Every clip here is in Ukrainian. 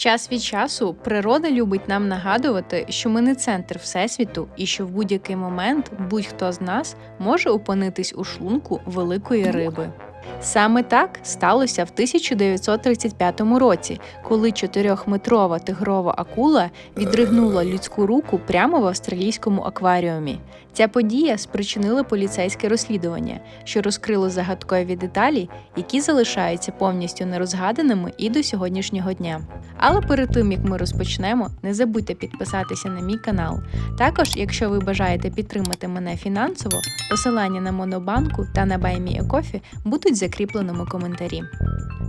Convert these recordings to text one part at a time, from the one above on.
Час від часу природа любить нам нагадувати, що ми не центр всесвіту і що в будь-який момент будь-хто з нас може опинитись у шлунку великої риби. Саме так сталося в 1935 році, коли чотирьохметрова тигрова акула відригнула людську руку прямо в австралійському акваріумі. Ця подія спричинила поліцейське розслідування, що розкрило загадкові деталі, які залишаються повністю нерозгаданими і до сьогоднішнього дня. Але перед тим як ми розпочнемо, не забудьте підписатися на мій канал. Також, якщо ви бажаєте підтримати мене фінансово, посилання на Монобанку та на BuyMeACoffee будуть в закріпленому коментарі.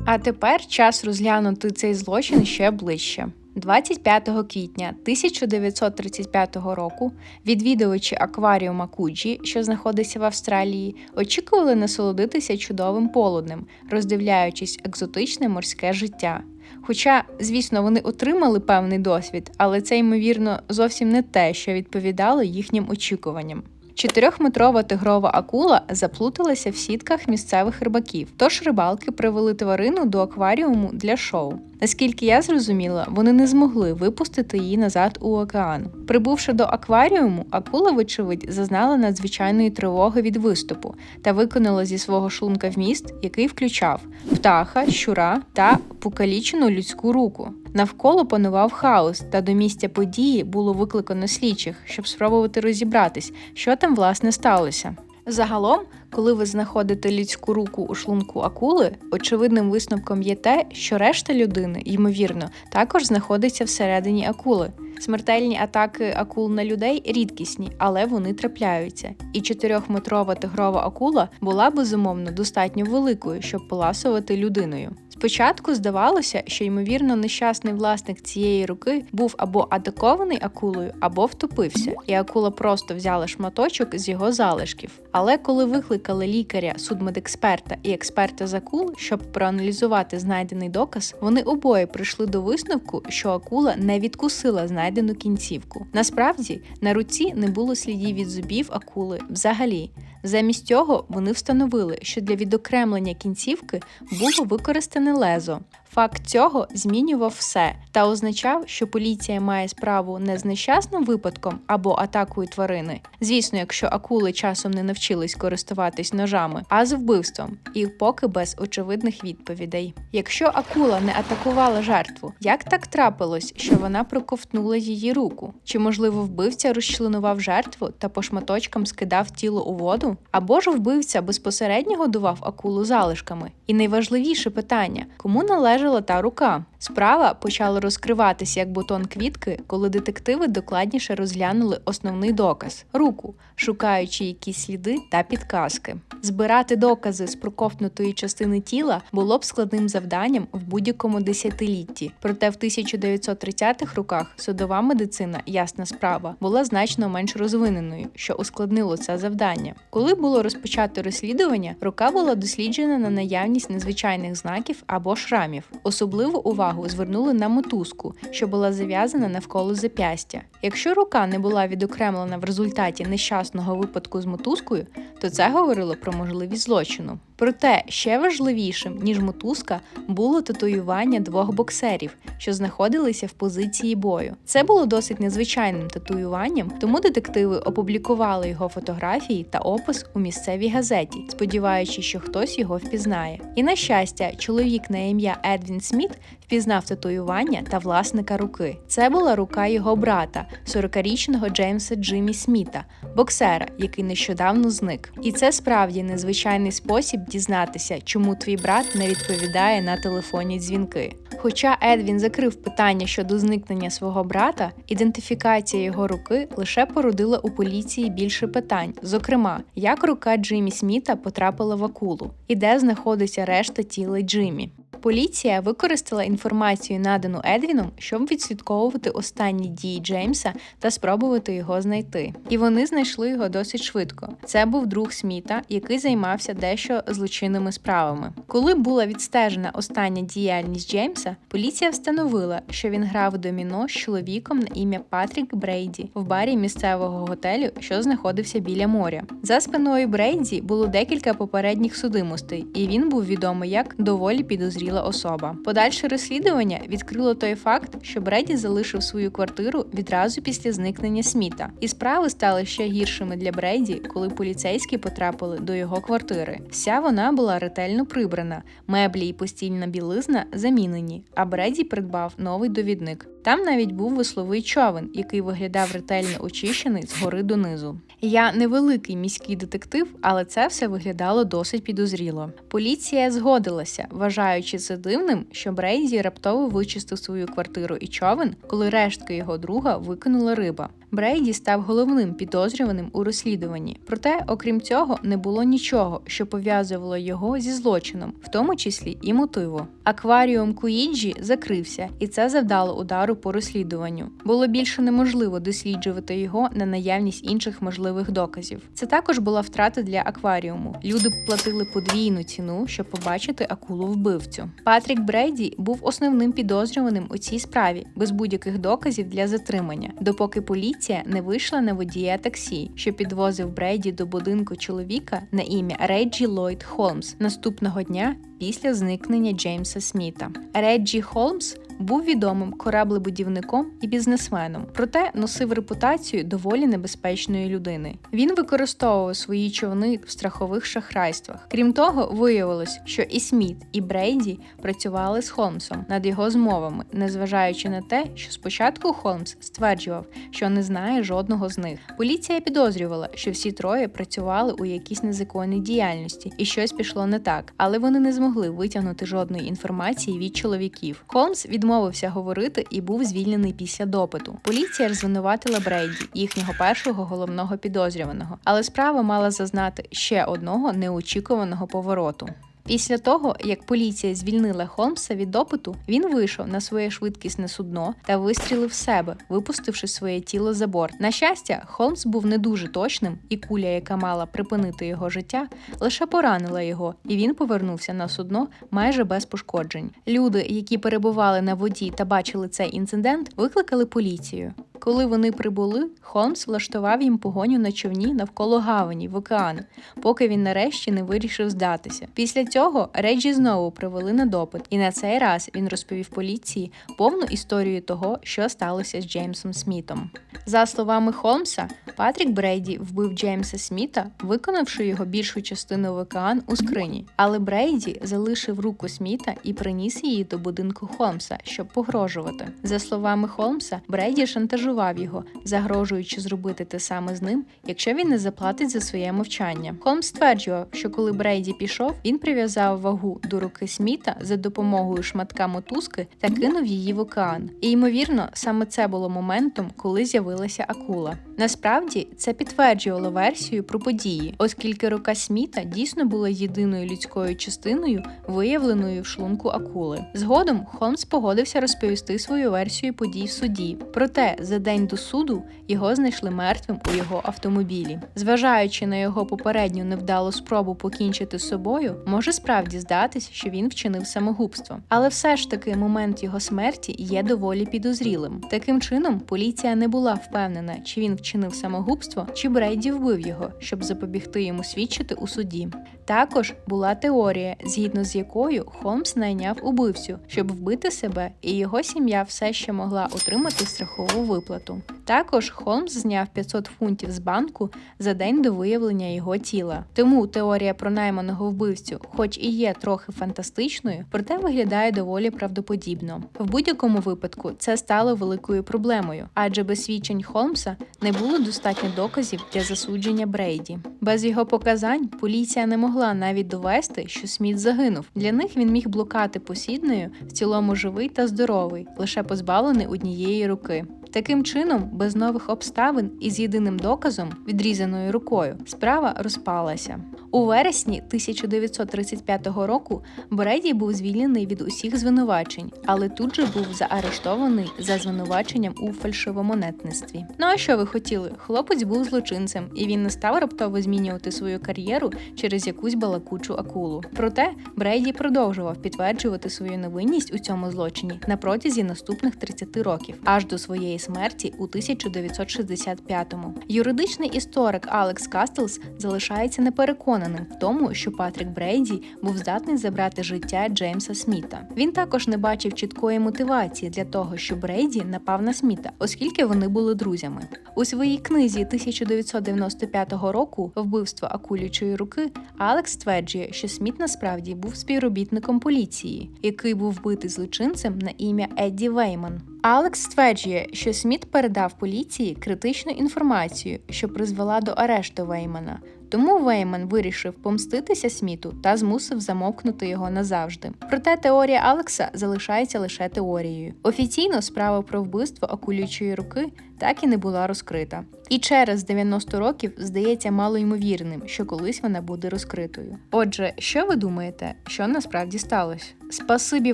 А тепер час розглянути цей злочин ще ближче. 25 квітня 1935 року відвідувачі акваріума Куджі, що знаходиться в Австралії, очікували насолодитися чудовим полуднем, роздивляючись екзотичне морське життя. Хоча, звісно, вони отримали певний досвід, але це, ймовірно, зовсім не те, що відповідало їхнім очікуванням. Чотирьохметрова тигрова акула заплуталася в сітках місцевих рибаків, тож рибалки привели тварину до акваріуму для шоу. Наскільки я зрозуміла, вони не змогли випустити її назад у океан. Прибувши до акваріуму, акула, вочевидь, зазнала надзвичайної тривоги від виступу та виконала зі свого шлунка вміст, який включав птаха, щура та покалічену людську руку. Навколо панував хаос, та до місця події було викликано слідчих, щоб спробувати розібратись, що там власне сталося. Загалом, коли ви знаходите людську руку у шлунку акули, очевидним висновком є те, що решта людини, ймовірно, також знаходиться всередині акули. Смертельні атаки акул на людей рідкісні, але вони трапляються. І чотирьохметрова тигрова акула була безумовно достатньо великою, щоб поласувати людиною. Спочатку здавалося, що ймовірно нещасний власник цієї руки був або атакований акулою, або втопився, і акула просто взяла шматочок з його залишків. Але коли викликали лікаря, судмедексперта і експерта з акул, щоб проаналізувати знайдений доказ, вони обоє прийшли до висновку, що акула не відкусила знайдену кінцівку. Насправді на руці не було слідів від зубів акули взагалі. Замість цього вони встановили, що для відокремлення кінцівки було використане лезо. Факт цього змінював все та означав, що поліція має справу не з нещасним випадком або атакою тварини. Звісно, якщо акули часом не навчились користуватись ножами, а з вбивством, і поки без очевидних відповідей. Якщо акула не атакувала жертву, як так трапилось, що вона проковтнула її руку? Чи можливо вбивця розчленував жертву та по шматочкам скидав тіло у воду? Або ж вбивця безпосередньо годував акулу залишками? І найважливіше питання: кому належала та рука? Справа почала розкриватися як бутон квітки, коли детективи докладніше розглянули основний доказ руку, шукаючи якісь сліди та підказки. Збирати докази з проковтнутої частини тіла було б складним завданням в будь-якому десятилітті. Проте в 1930-х роках судова медицина, ясна справа, була значно менш розвиненою, що ускладнило це завдання. Коли було розпочато розслідування, рука була досліджена на наявність незвичайних знаків або шрамів. Особливу увагу звернули на мотузку, що була зав'язана навколо зап'ястя. Якщо рука не була відокремлена в результаті нещасного випадку з мотузкою, то це говорило про можливість злочину. Проте ще важливішим ніж мотузка було татуювання двох боксерів, що знаходилися в позиції бою. Це було досить незвичайним татуюванням, тому детективи опублікували його фотографії та опис у місцевій газеті, сподіваючись, що хтось його впізнає. І на щастя, чоловік на ім'я Едвін Сміт впізнав татуювання та власника руки. Це була рука його брата, 40-річного Джеймса Джиммі Сміта, боксера, який нещодавно зник. І це справді незвичайний спосіб дізнатися, чому твій брат не відповідає на телефонні дзвінки. Хоча Едвін закрив питання щодо зникнення свого брата, ідентифікація його руки лише породила у поліції більше питань, зокрема, як рука Джиммі Сміта потрапила в акулу і де знаходиться решта тіла Джиммі. Поліція використала інформацію, надану Едвіном, щоб відслідковувати останні дії Джеймса та спробувати його знайти. І вони знайшли його досить швидко. Це був друг Сміта, який займався дещо злочинними справами. Коли була відстежена остання діяльність Джеймса, поліція встановила, що він грав доміно з чоловіком на ім'я Патрік Брейді в барі місцевого готелю, що знаходився біля моря. За спиною Брейді було декілька попередніх судимостей, і він був відомий як доволі підозрілий підозріла особа. Подальше розслідування відкрило той факт, що Бреді залишив свою квартиру відразу після зникнення Сміта, і справи стали ще гіршими для Бреді, коли поліцейські потрапили до його квартири. Вся вона була ретельно прибрана, меблі і постільна білизна замінені. А Бреді придбав новий довідник. Там навіть був весловий човен, який виглядав ретельно очищений згори донизу. Я не великий міський детектив, але це все виглядало досить підозріло. Поліція згодилася, вважаючи це дивним, що Брейзі раптово вичистив свою квартиру і човен, коли рештки його друга викинула риба. Брейді став головним підозрюваним у розслідуванні. Проте, окрім цього, не було нічого, що пов'язувало його зі злочином, в тому числі і мотиву. Акваріум Куїджі закрився, і це завдало удару по розслідуванню. Було більше неможливо досліджувати його на наявність інших можливих доказів. Це також була втрата для акваріуму. Люди платили подвійну ціну, щоб побачити акулу вбивцю. Патрік Брейді був основним підозрюваним у цій справі, без будь-яких доказів для затримання, допоки поліція не вийшла на водія таксі, що підвозив Брейді до будинку чоловіка на ім'я Реджі Ллойд Холмс наступного дня після зникнення Джеймса Сміта. Реджі Холмс був відомим кораблебудівником і бізнесменом, проте носив репутацію доволі небезпечної людини. Він використовував свої човни в страхових шахрайствах. Крім того, виявилось, що і Сміт, і Брейді працювали з Холмсом над його змовами, незважаючи на те, що спочатку Холмс стверджував, що не знає жодного з них. Поліція підозрювала, що всі троє працювали у якійсь незаконній діяльності, і щось пішло не так, але вони не змогли витягнути жодної інформації від чоловіків. Холмс відмовився говорити і був звільнений після допиту. Поліція звинуватила Брейді, їхнього першого головного підозрюваного, але справа мала зазнати ще одного неочікуваного повороту. Після того, як поліція звільнила Холмса від допиту, він вийшов на своє швидкісне судно та вистрілив себе, випустивши своє тіло за борт. На щастя, Холмс був не дуже точним, і куля, яка мала припинити його життя, лише поранила його, і він повернувся на судно майже без пошкоджень. Люди, які перебували на воді та бачили цей інцидент, викликали поліцію. Коли вони прибули, Холмс влаштував їм погоню на човні навколо гавані в океан, поки він нарешті не вирішив здатися. Після цього Реджі знову привели на допит, і на цей раз він розповів поліції повну історію того, що сталося з Джеймсом Смітом. За словами Холмса, Патрік Брейді вбив Джеймса Сміта, виконавши його більшу частину в океан у скрині. Але Брейді залишив руку Сміта і приніс її до будинку Холмса, щоб погрожувати. За словами Холмса, Брейді шантажував його, загрожуючи зробити те саме з ним, якщо він не заплатить за своє мовчання. Холмс стверджував, що коли Брейді пішов, він прив'язав вагу до руки Сміта за допомогою шматка мотузки та кинув її в океан. І ймовірно, саме це було моментом, коли з'явилася акула. Насправді це підтверджувало версію про події, оскільки рука Сміта дійсно була єдиною людською частиною, виявленою в шлунку акули. Згодом Холмс погодився розповісти свою версію подій в суді. Проте за день до суду його знайшли мертвим у його автомобілі. Зважаючи на його попередню невдалу спробу покінчити з собою, може справді здатись, що він вчинив самогубство. Але все ж таки момент його смерті є доволі підозрілим. Таким чином, поліція не була впевнена, чи він вчинив самогубство, чи Брейді вбив його, щоб запобігти йому свідчити у суді. Також була теорія, згідно з якою Холмс найняв убивцю, щоб вбити себе, і його сім'я все ще могла отримати страхову виплату. Також Холмс зняв 500 фунтів з банку за день до виявлення його тіла. Тому теорія про найманого вбивцю, хоч і є трохи фантастичною, проте виглядає доволі правдоподібно. В будь-якому випадку це стало великою проблемою, адже без свідчень Холмса не було достатньо доказів для засудження Брейді. Без його показань поліція не могла навіть довести, що Сміт загинув. Для них він міг блукати посідною, в цілому живий та здоровий, лише позбавлений однієї руки. Таким чином, без нових обставин і з єдиним доказом, відрізаною рукою, справа розпалася. У вересні 1935 року Бреді був звільнений від усіх звинувачень, але тут же був заарештований за звинуваченням у фальшивомонетництві. Ну а що ви хотіли? Хлопець був злочинцем, і він не став раптово змінювати свою кар'єру через якусь балакучу акулу. Проте Брейді продовжував підтверджувати свою невинність у цьому злочині на протязі наступних 30 років, аж до своєї смерті у 1965-му. Юридичний історик Алекс Кастлс залишається непереконаним в тому, що Патрік Брейді був здатний забрати життя Джеймса Сміта. Він також не бачив чіткої мотивації для того, що Брейді напав на Сміта, оскільки вони були друзями. У своїй книзі 1995 року Вбивство акулячої руки Алекс стверджує, що Сміт насправді був співробітником поліції, який був вбитий злочинцем на ім'я Едді Вейман. Алекс стверджує, що Сміт передав поліції критичну інформацію, що призвела до арешту Веймана. Тому Вейман вирішив помститися Сміту та змусив замовкнути його назавжди. Проте теорія Алекса залишається лише теорією. Офіційно справа про вбивство акулючої руки так і не була розкрита. І через 90 років здається малоймовірним, що колись вона буде розкритою. Отже, що ви думаєте, що насправді сталося? Спасибі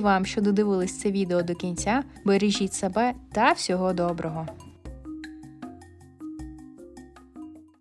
вам, що додивились це відео до кінця. Бережіть себе та всього доброго.